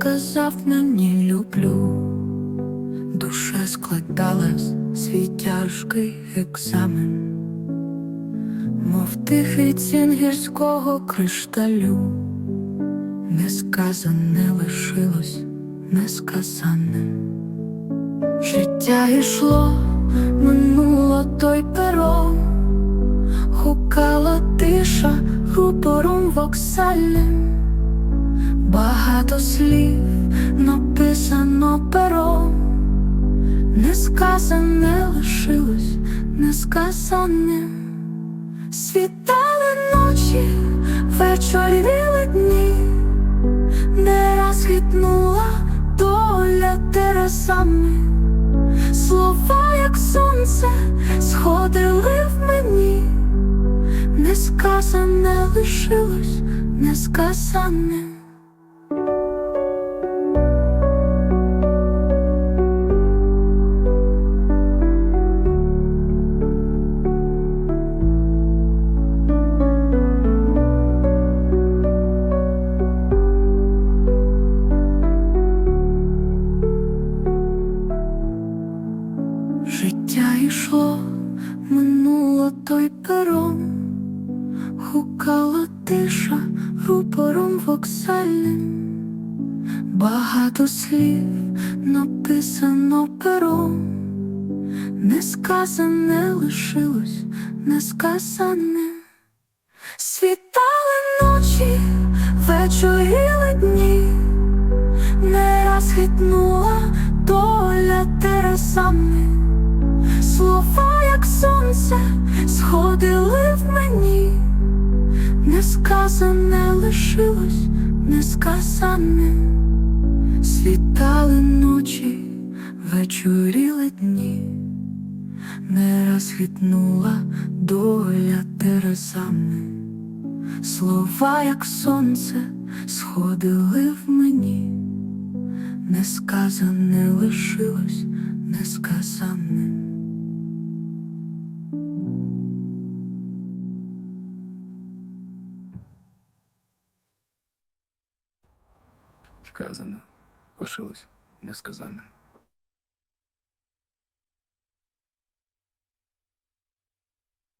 сказав мені люблю, душа складалась свій тяжкий екзамен, мов тихий цін гірського кришталю, несказане лишилось несказаним. Життя йшло, минуло той пером, гукала тиша рупором воксальним. Багато слів написано пером, несказане лишилось несказаним. Світали ночі, вечоріли дні, не раз хитнула доля терасами, слова, як сонце, сходили в мені, несказане лишилось несказаним. Життя йшло, минуло той пером, гукала тиша рупором воксальним, багато слів написано пером, несказане лишилось несказаним. Світали ночі, вечоріли дні, не раз хитнула доля терасами, слова, як сонце, сходили в мені, несказане лишилось несказаним, світали ночі, вечоріли дні, не раз хитнула доля терасами. Слова, як сонце, сходили в мені, несказане лишилось несказаним. Сказано, лишилось несказане.